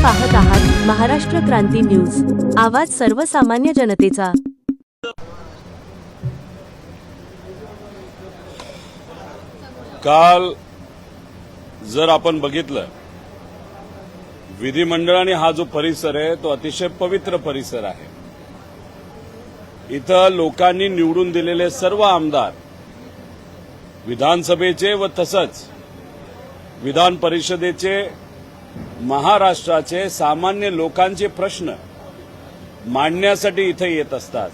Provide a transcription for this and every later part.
आपण पाहत आहात महाराष्ट्र क्रांती न्यूज. आवाज सर्वसामान्य जनतेचा. काल जर आपण बघितलं विधिमंडळाने हा जो परिसर आहे तो अतिशय पवित्र परिसर आहे. इथं लोकांनी निवडून दिलेले सर्व आमदार विधानसभेचे व तसंच विधान परिषदेचे महाराष्ट्राचे सामान्य लोकांचे प्रश्न मांडण्यासाठी इथे येत असतात.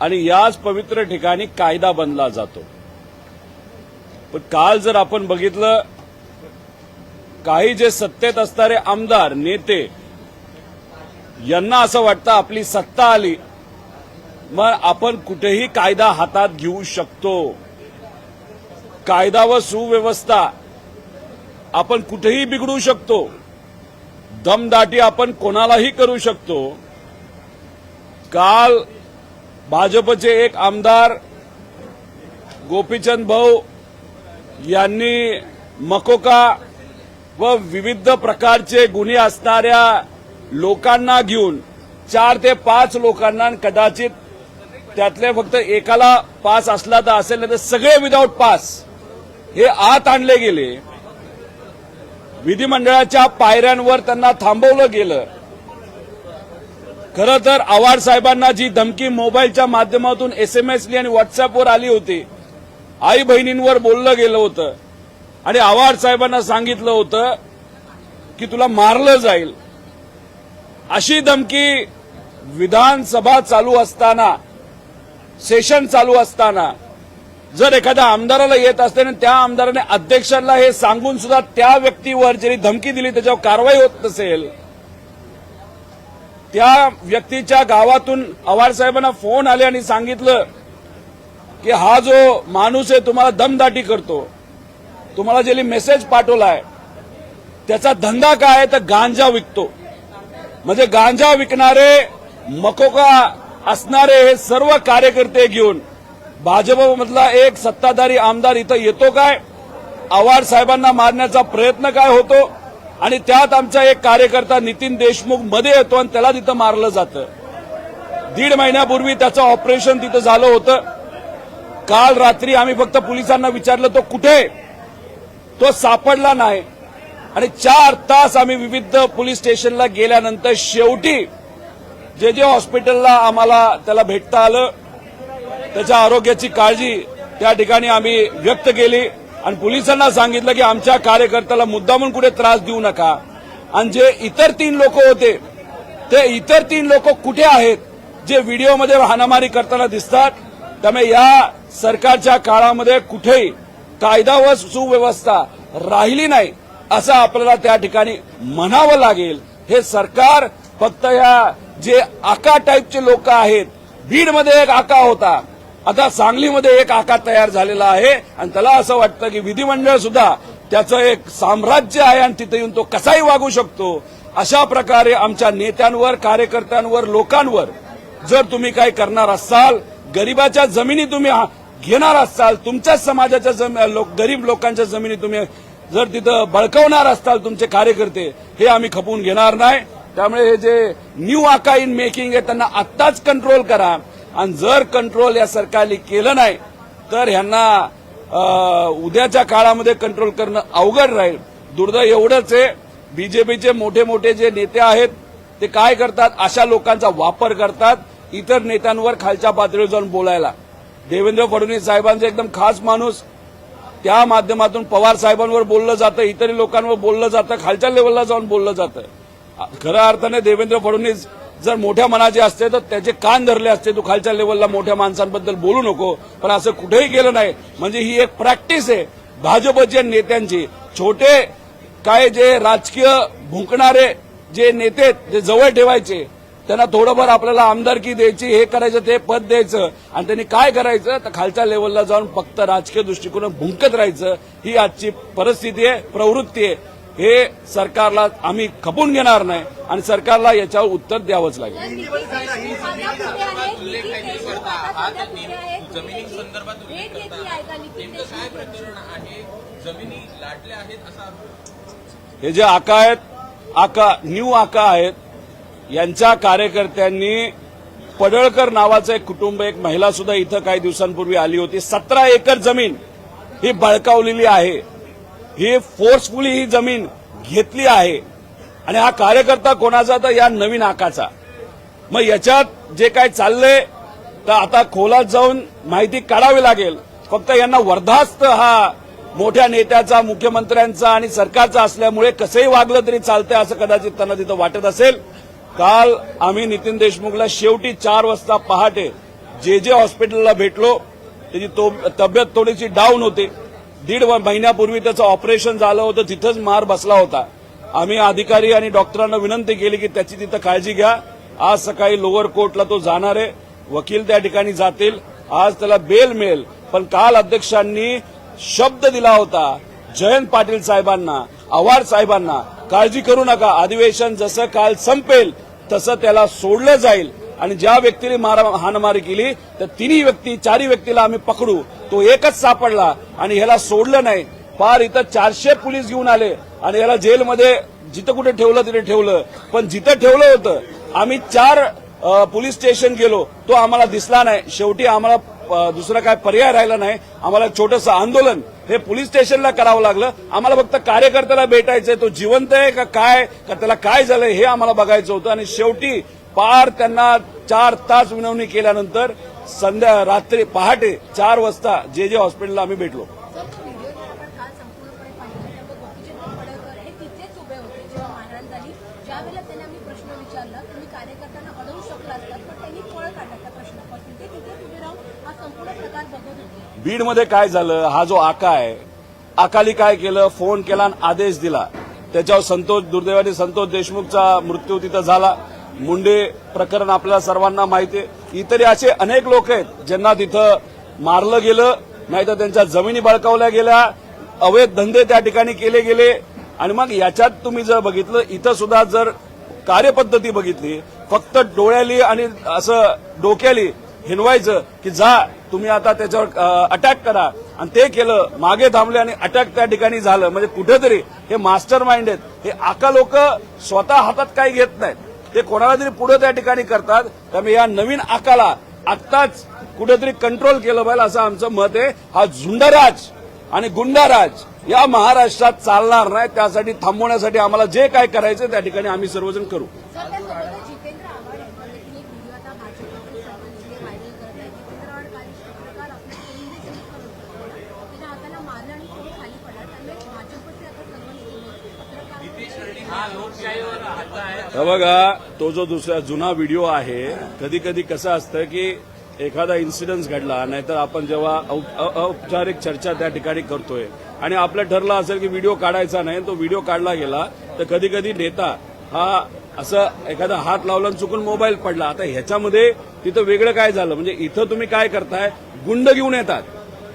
आणि याच पवित्र ठिकाणी कायदा बनला जातो. पण काल जर आपण बघितलं काही जे सत्तेत असणारे आमदार नेते यांना असं वाटतं आपली सत्ता आली. मग आपण कुठेही कायदा हातात घेऊ शकतो. कायदा व सुव्यवस्था आपण कुठेही बिघडू शकतो. दमदाटी आपण कोणालाही करू शकतो. काल भाजपचे एक आमदार गोपीचंद भाऊ यांनी मकोका व विविध प्रकारचे गुन्हे असणाऱ्या लोकांना घेऊन चार ते पाच लोकांना आणि कदाचित त्यातले फक्त एकाला पास असला तर असेल नाही तर सगळे विदाऊट पास हे आत आणले गेले. विधिमंडळाच्या पायऱ्यांवर त्यांना थांबवलं गेलं. खरं तर आव्हाड साहेबांना जी धमकी मोबाईलच्या माध्यमातून एसएमएसली आणि व्हॉट्सअपवर आली होती आई बहिणींवर बोललं गेलं होतं. आणि आव्हाड साहेबांना सांगितलं होतं की तुला मारलं जाईल. अशी धमकी विधानसभा चालू असताना सेशन चालू असताना जर एखाद्या आमदाराला येत असते आणि त्या आमदाराने अध्यक्षांना हे सांगून सुद्धा त्या व्यक्तीवर जरी धमकी दिली त्याच्यावर कारवाई होत नसेल त्या व्यक्तीच्या गावातून आव्हाड साहेबांना फोन आले आणि सांगितलं की हा जो माणूस आहे तुम्हाला दमदाटी करतो तुम्हाला ज्याने मेसेज पाठवलाय त्याचा धंदा काय आहे? तर गांजा विकतो. म्हणजे गांजा विकणारे मकोका असणारे हे सर्व कार्यकर्ते घेऊन भाजपमधला एक सत्ताधारी आमदार इथं येतो काय? आव्हाड साहेबांना मारण्याचा प्रयत्न काय होतो? आणि त्यात आमचा एक कार्यकर्ता नितीन देशमुखमध्ये येतो आणि त्याला तिथं मारलं जातं. दीड महिन्यापूर्वी त्याचं ऑपरेशन तिथं झालं होतं. काल रात्री आम्ही फक्त पोलिसांना विचारलं तो कुठे तो सापडला नाही. आणि चार तास आम्ही विविध पोलीस स्टेशनला गेल्यानंतर शेवटी जे जे हॉस्पिटलला आम्हाला त्याला भेटता आलं. त्याच्या आरोग्याची काळजी त्या ठिकाणी आम्ही व्यक्त केली. आणि पोलिसांना सांगितलं की आमच्या कार्यकर्त्याला मुद्दामून कुठे त्रास देऊ नका. आणि जे इतर तीन लोक होते ते इतर तीन लोक कुठे आहेत जे व्हिडिओमध्ये हाणामारी करताना दिसतात त्यामुळे या सरकारच्या काळामध्ये कुठेही कायदा व सुव्यवस्था राहिली नाही असं आपल्याला त्या ठिकाणी म्हणावं लागेल. हे सरकार फक्त या जे आका टाईपचे लोक आहेत बीडमध्ये एक आका होता. आता सांगलीमध्ये एक आका तयार झालेला आहे आणि त्याला असं वाटतं की विधिमंडळ सुद्धा त्याचं एक साम्राज्य आहे आणि तिथे येऊन तो कसाही वागू शकतो. अशा प्रकारे आमच्या नेत्यांवर कार्यकर्त्यांवर लोकांवर जर तुम्ही काही करणार असाल गरिबाच्या जमिनी तुम्ही हा- घेणार असाल तुमच्याच समाजाच्या जम- लोक- गरीब लोकांच्या जमिनी तुम्ही जर तिथं बळकवणार असाल तुमचे कार्यकर्ते हे आम्ही खपवून घेणार नाही. त्यामुळे हे जे न्यू आका इन मेकिंग आहे त्यांना आत्ताच कंट्रोल करा. आणि जर कंट्रोल या सरकारने केलं नाही तर ह्यांना उद्याच्या काळामध्ये कंट्रोल करणं अवघड राहील. दुर्दैव एवढंच आहे बीजेपीचे मोठे मोठे जे नेते आहेत ते काय करतात? अशा लोकांचा वापर करतात इतर नेत्यांवर खालच्या पातळीवर जाऊन बोलायला. देवेंद्र फडणवीस साहेबांचा एकदम खास माणूस त्या माध्यमातून पवार साहेबांवर बोललं जातं इतर लोकांवर बोललं जातं खालच्या लेवलला जाऊन बोललं जातं. खऱ्या अर्थाने देवेंद्र फडणवीस जर मोठ्या मनाचे असते तर त्याचे कान धरले असते. तू खालच्या लेवलला मोठ्या माणसांबद्दल बोलू नको. पण असं कुठेही केलं नाही. म्हणजे ही एक प्रॅक्टिस आहे. भाजपच्या नेत्यांची. छोटे काय जे राजकीय भुंकणारे जे नेते जे जवळ ठेवायचे त्यांना थोडंफार आपल्याला आमदारकी द्यायची हे करायचं ते पद द्यायचं. आणि त्यांनी काय करायचं? तर खालच्या लेवलला जाऊन फक्त राजकीय दृष्टिकोन भुंकत राहायचं. ही आजची परिस्थिती आहे प्रवृत्ती आहे. हे सरकारला आम्ही खपून घेणार नाही आणि सरकारला याच्यावर उत्तर द्यावंच लागेल. हे जे आका आहेत आका न्यू आका आहेत यांच्या कार्यकर्त्यांनी पडळकर नावाचं एक कुटुंब एक महिला सुद्धा इथं काही दिवसांपूर्वी आली होती. सतरा एकर जमीन ही बळकावलेली आहे. हे फोर्सफुली ही जमीन घेतली आहे. आणि हा कार्यकर्ता कोणाचा तर या नवीन आकाचा. मग याच्यात जे काय चाललंय तर आता खोलात जाऊन माहिती काढावी लागेल. फक्त यांना वर्धास्त हा मोठ्या नेत्याचा मुख्यमंत्र्यांचा आणि सरकारचा असल्यामुळे कसंही वागलं तरी चालतंय असं कदाचित त्यांना तिथं वाटत असेल. काल आम्ही नितीन देशमुखला शेवटी चार वाजता पहाटे जे जे हॉस्पिटलला भेटलो त्याची तो तब्येत थोडीशी डाऊन होती. दीड महिन्यापूर्वी त्याचं ऑपरेशन झालं होतं तिथंच मार बसला होता. आम्ही अधिकारी आणि डॉक्टरांना विनंती केली की त्याची तिथं काळजी घ्या. आज सकाळी लोअर कोर्टला तो जाणार आहे. वकील त्या ठिकाणी जातील. आज त्याला बेल मिळेल. पण काल अध्यक्षांनी शब्द दिला होता जयंत पाटील साहेबांना आव्हाड साहेबांना काळजी करू नका. अधिवेशन जसं काल संपेल तसं त्याला सोडलं जाईल. आणि ज्या व्यक्तीने मारा हाणमारी केली तर तिन्ही व्यक्ती चारही व्यक्तीला आम्ही पकडू. तो एकच सापडला आणि ह्याला सोडलं नाही. फार इथं चारशे पोलीस घेऊन आले आणि याला जेलमध्ये जिथं कुठे ठेवलं तिथे ठेवलं. पण जिथं ठेवलं होतं आम्ही चार पोलीस स्टेशन गेलो. तो आम्हाला दिसला नाही. शेवटी आम्हाला दुसरा काय पर्याय राहिला नाही. आम्हाला छोटंसं आंदोलन हे पोलीस स्टेशनला करावं लागलं. आम्हाला फक्त कार्यकर्त्याला भेटायचंय. तो जिवंत आहे का काय? का त्याला काय झालंय हे आम्हाला बघायचं होतं. आणि शेवटी पार त्यांना चार तास विनवणी केल्यानंतर संध्या रात्री पहाटे चार वाजता जे जे हॉस्पिटलला आम्ही भेटलो. बीडमध्ये काय झालं? हा जो आका आहे आकाली काय केलं? फोन केला आणि आदेश दिला. त्याच्यावर संतोष दुर्दैवाने संतोष देशमुखचा मृत्यू तिथं झाला. मुंडे प्रकरण आपल्याला सर्वांना माहिती आहे. इतरही असे अनेक लोक आहेत ज्यांना तिथं मारलं गेलं नाहीतर त्यांच्या जमिनी बळकावल्या गेल्या अवैध धंदे त्या ठिकाणी केले गेले. आणि मग याच्यात तुम्ही जर बघितलं इथं सुद्धा जर कार्यपद्धती बघितली फक्त डोळ्याली आणि असं डोक्याली हिनवायचं की जा तुम्ही आता त्याच्यावर अटॅक करा. आणि ते केलं मागे थांबले आणि अटॅक त्या ठिकाणी झालं. म्हणजे कुठेतरी हे मास्टर माइंड आहेत. हे आका लोक स्वतः हातात काही घेत नाहीत. ते कोणाला तरी पुढे त्या ठिकाणी करतात. त्यामुळे या नवीन आकाला आत्ताच कुठेतरी कंट्रोल केलं पाहिजे असं आमचं मत आहे. हा झुंडराज आणि गुंडाराज या महाराष्ट्रात चालणार नाही. त्यासाठी थांबवण्यासाठी आम्हाला जे काय करायचं त्या ठिकाणी आम्ही सर्वजण करू सर त्यासोबतच जितेंद्र आव्हाड यांचा देखील एक व्हिडिओ आता भाजपचे सर्व नेते व्हायरल करत आहेत जितेंद्र आव्हाड काल पत्रकार आपल्या केंद्रीय समिती त्याच्या हाताला मारलं आणि तो खाली पडला त्यामुळे भाजपचे आता सर्व नेते पत्रकार हे बघा तो जो दुसरा जुना व्हिडिओ आहे कधी कधी कसं असतं की एखादा इन्सिडन्स घडला नाहीतर आपण जेव्हा औ- औपचारिक चर्चा त्या ठिकाणी करतोय. आणि आपलं ठरलं असेल की व्हिडिओ काढायचा नाही तो व्हिडिओ काढला गेला तर कधी कधी नेता हा असं एखादा हात लावला चुकून मोबाईल पडला. आता ह्याच्यामध्ये तिथं वेगळं काय झालं? म्हणजे इथं तुम्ही काय करताय? गुंड घेऊन येतात.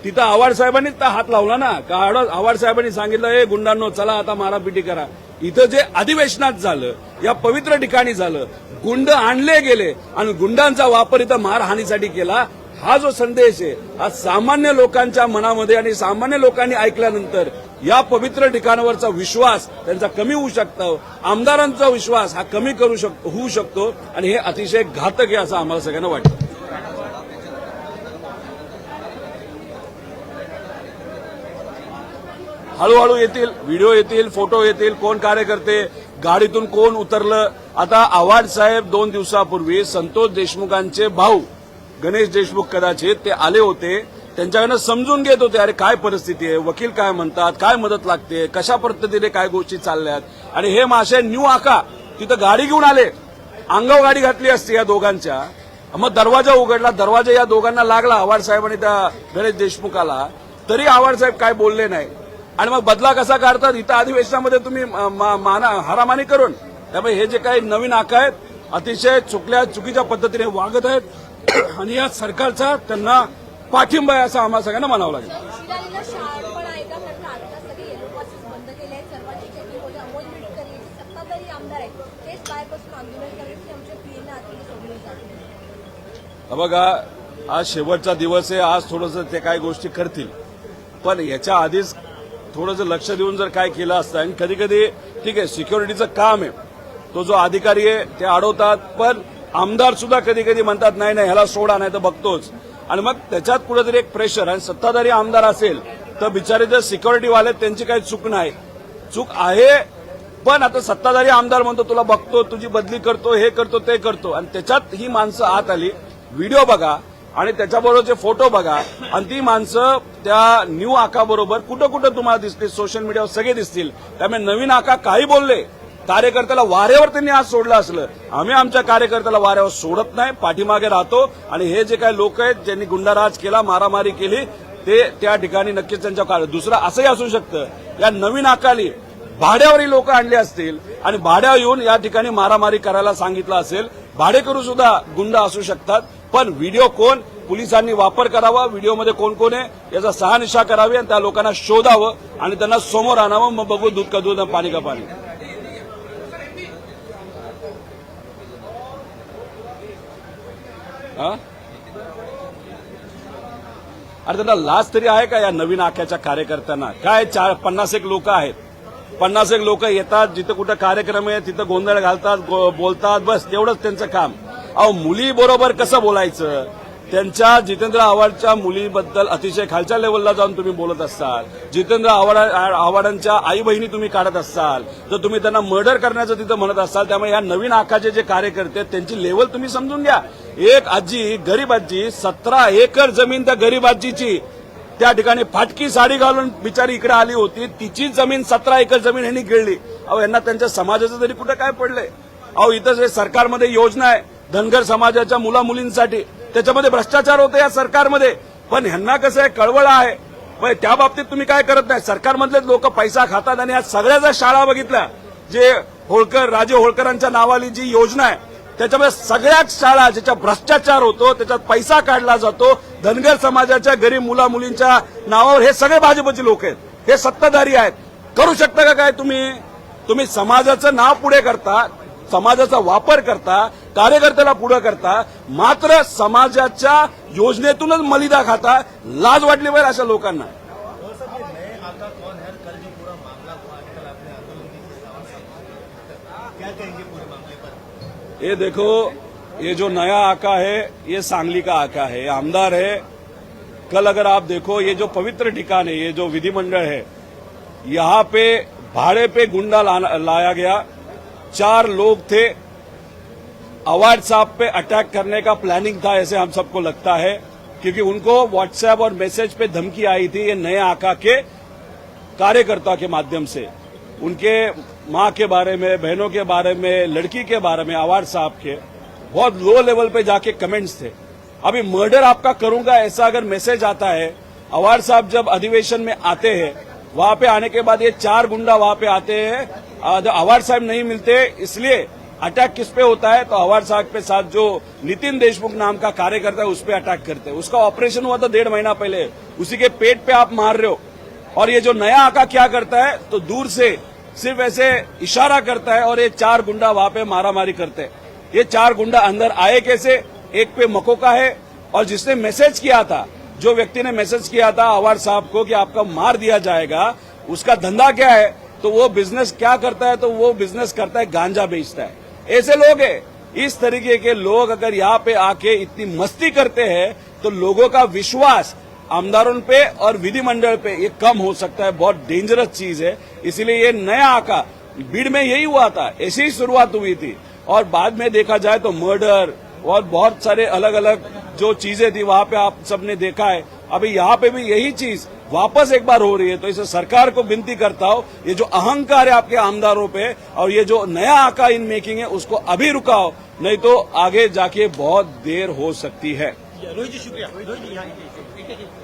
तिथं आव्हाड साहेबांनीच तर हात लावला ना. का आड- आव्हाड साहेबांनी सांगितलं हे गुंडांनो चला आता मारापिटी करा. इथं जे अधिवेशनात झालं या पवित्र ठिकाणी झालं गुंड आणले गेले आणि गुंडांचा वापर इथं मारहाणीसाठी केला हा जो संदेश आहे हा सामान्य लोकांच्या मनामध्ये आणि सामान्य लोकांनी ऐकल्यानंतर या पवित्र ठिकाणावरचा विश्वास त्यांचा कमी होऊ शकतो. आमदारांचा विश्वास हा कमी करू शक होऊ शकतो आणि हे अतिशय घातक आहे असं आम्हाला सगळ्यांना वाटतं. हळूहळू येतील व्हिडिओ येतील फोटो येतील कोण कार्यकर्ते गाडीतून कोण उतरलं. आता आव्हाड साहेब दोन दिवसापूर्वी संतोष देशमुखांचे भाऊ गणेश देशमुख कदाचित ते आले होते. त्यांच्याकडनं समजून घेत होते अरे काय परिस्थिती आहे? वकील काय म्हणतात? काय मदत लागते? कशा पद्धतीने काय गोष्टी चालल्यात? आणि हे मासे न्यू आका तिथं गाडी घेऊन आले. अंगाव गाडी घातली असती या दोघांच्या. मग दरवाजा उघडला. दरवाजा या दोघांना लागला आव्हाड साहेब आणि त्या गणेश देशमुखाला. तरी आव्हाड साहेब काय बोलले नाही. आणि मग बदला कसा काढतात? इथं अधिवेशनामध्ये तुम्ही म- म- माना हारामानी करून. त्यामुळे हे जे काही नवीन आका आहेत अतिशय चुकल्या चुकीच्या पद्धतीने वागत आहेत. आणि या सरकारचा त्यांना पाठिंबा आहे असं आम्हाला सगळ्यांना म्हणावं लागेल. बघा आज शेवटचा दिवस आहे. आज थोडंसं ते काही गोष्टी करतील. पण याच्या आधीच थोडंसं लक्ष देऊन जर काय केलं असतं आणि कधी कधी ठीक आहे सिक्युरिटीचं काम आहे. तो जो अधिकारी आहे ते अडवतात पण आमदार सुद्धा कधी कधी म्हणतात नाही नाही ह्याला सोडा नाही तर बघतोच. आणि मग त्याच्यात कुठेतरी एक प्रेशर आणि सत्ताधारी आमदार असेल तर बिचारे जर सिक्युरिटीवाले त्यांची काही चूक नाही. चूक आहे पण आता सत्ताधारी आमदार म्हणतो तुला बघतो तुझी बदली करतो हे करतो ते करतो. आणि त्याच्यात ही माणसं आत आली. व्हिडिओ बघा आणि त्याच्याबरोबरचे फोटो बघा आणि ती माणसं त्या न्यू आकाबरोबर कुठं कुठं तुम्हाला दिसतील सोशल मीडियावर सगळे दिसतील. त्यामुळे नवीन आका काही बोलले कार्यकर्त्याला वाऱ्यावर त्यांनी आज सोडलं असलं. आम्ही आमच्या कार्यकर्त्याला वाऱ्यावर सोडत नाही पाठीमागे राहतो. आणि हे जे काही लोक आहेत ज्यांनी गुंडाराज केला मारामारी केली ते त्या ठिकाणी नक्कीच त्यांच्या कार्य दुसरं असंही असू शकतं या नवीन आकाली भाड्यावरही लोक आणले असतील आणि भाड्यावर येऊन या ठिकाणी मारामारी करायला सांगितलं असेल भाडेकरू सुद्धा गुंड असू शकतात. पण व्हिडिओ कोण? पोलिसांनी वापर करावा. व्हिडिओमध्ये कोण कोण आहे? याचा सहानिशा करावी आणि त्या लोकांना शोधावं आणि त्यांना समोर आणावं. मग बघू दूध का दूध पाणी का पाणी. हा? अरे त्यांना लाज तरी आहे का या नवीन आख्याच्या कार्यकर्त्यांना? काय चार पन्नास एक लोक आहेत. पन्नास एक लोक येतात जिथं कुठं कार्यक्रम आहे तिथं गोंधळ घालतात बोलतात बस तेवढंच त्यांचं काम. अहो मुली बरोबर कसं बोलायचं? त्यांच्या जितेंद्र आव्हाडच्या मुलीबद्दल अतिशय खालच्या लेवलला जाऊन तुम्ही बोलत असाल जितेंद्र आव्हाड आव्हाडांच्या आई बहिणी तुम्ही काढत असाल तर तुम्ही त्यांना मर्डर करण्याचं तिथं म्हणत असाल त्यामुळे या नवीन आखाचे जे कार्यकर्ते आहेत त्यांची लेवल तुम्ही समजून घ्या. एक आजी गरीब आजी सतरा एकर जमीन त्या गरीब आजीची. त्या ठिकाणी फाटकी साडी घालून बिचारी इकडे आली होती. तिची जमीन सतरा एकर जमीन ह्यांनी गिळली. अहो यांना त्यांच्या समाजाचं तरी कुठं काय पडलंय? अहो इथं जे सरकारमध्ये योजना आहे धनगर समाजाच्या मुला मुलींसाठी त्याच्यामध्ये भ्रष्टाचार होतो या सरकारमध्ये. पण ह्यांना कसं आहे कळवळ आहे. त्या बाबतीत तुम्ही काय करत नाही? सरकारमधलेच लोक पैसा खातात आणि आज सगळ्या ज्या शाळा बघितल्या. जे होळकर राजे होळकरांच्या नावाली जी योजना आहे त्याच्यामध्ये सगळ्याच शाळा ज्याच्या भ्रष्टाचार होतो त्याच्यात पैसा काढला जातो धनगर समाजाच्या गरीब मुला मुलींच्या नावावर हे सगळे भाजपचे लोक आहेत. हे सत्ताधारी आहेत. करू शकता का काय तुम्ही? तुम्ही समाजाचं नाव पुढे करता समाजाचा वापर करता कार्यकर्त्याला पुढे करता मात्र समाजाच्या योजनेतूनच मलिदा खाता लाज वाटली पाहिजे अशा लोकांना. ये देखो ये जो नया आका है ये सांगली का आका है आमदार है। कल अगर आप देखो ये जो पवित्र ठिकान है ये जो विधिमंडल है यहाँ पे भाड़े पे गुंडा ला, लाया गया। चार लोग थे। अवार्ड साहब पे अटैक करने का प्लानिंग था, ऐसे हम सबको लगता है। क्योंकि उनको व्हाट्सएप और मैसेज पे धमकी आई थी, ये नए आका के कार्यकर्ता के माध्यम से। उनके माँ के बारे में, बहनों के बारे में, लड़की के बारे में, अवार्ड साहब के। बहुत लो लेवल पे जाके कमेंट्स थे। अभी मर्डर आपका करूँगा, ऐसा अगर मैसेज आता है, अवार्ड साहब जब अधिवेशन में आते हैं, वहाँ पे आने के बाद ये चार गुंडा वहाँ पे आते हैं जब अवार्ड साहब नहीं मिलते, इसलिए अटैक किस पे होता है तो अवार्ड साहब के साथ जो नितिन देशमुख नाम का कार्यकर्ता है, उस पर अटैक करते हैं। उसका ऑपरेशन हुआ था डेढ़ महीना पहले। उसी के पेट पे आप मार रहे हो। और ये जो नया आका क्या करता है तो दूर से सिर्फ़ ऐसे इशारा करता है और ये चार गुंडा वहाँ पे मारामारी करते हैं। ये चार गुंडा अंदर आए कैसे? एक पे मको का है और जिसने मैसेज किया था, जो व्यक्ति ने मैसेज किया था अवार साहब को कि आपका मार दिया जाएगा, उसका धंधा क्या है? तो वो बिज़नेस क्या करता है? तो वो बिज़नेस करता है, गांजा बेचता है। ऐसे लोग है। इस तरीके के लोग अगर यहाँ पे आके इतनी मस्ती करते हैं तो लोगों का विश्वास आमदारों पे और विधिमंडल पे ये कम हो सकता है। बहुत डेंजरस चीज़ है। इसीलिए ये नया आका। भीड़ में यही हुआ था। ऐसी ही शुरुआत हुई थी। और बाद में देखा जाए तो मर्डर और बहुत सारे अलग अलग जो चीज़ें थी, वहाँ पे आप सबने देखा है। अभी यहाँ पे भी यही चीज़ वापस एक बार हो रही है तो इसे सरकार को विनती करता हूँ, ये जो अहंकार है आपके आमदारों पे, और ये जो नया आका इन मेकिंग है, उसको अभी रुकाओ, नहीं तो आगे जाके बहुत देर हो सकती है। रोहित जी, शुक्रिया।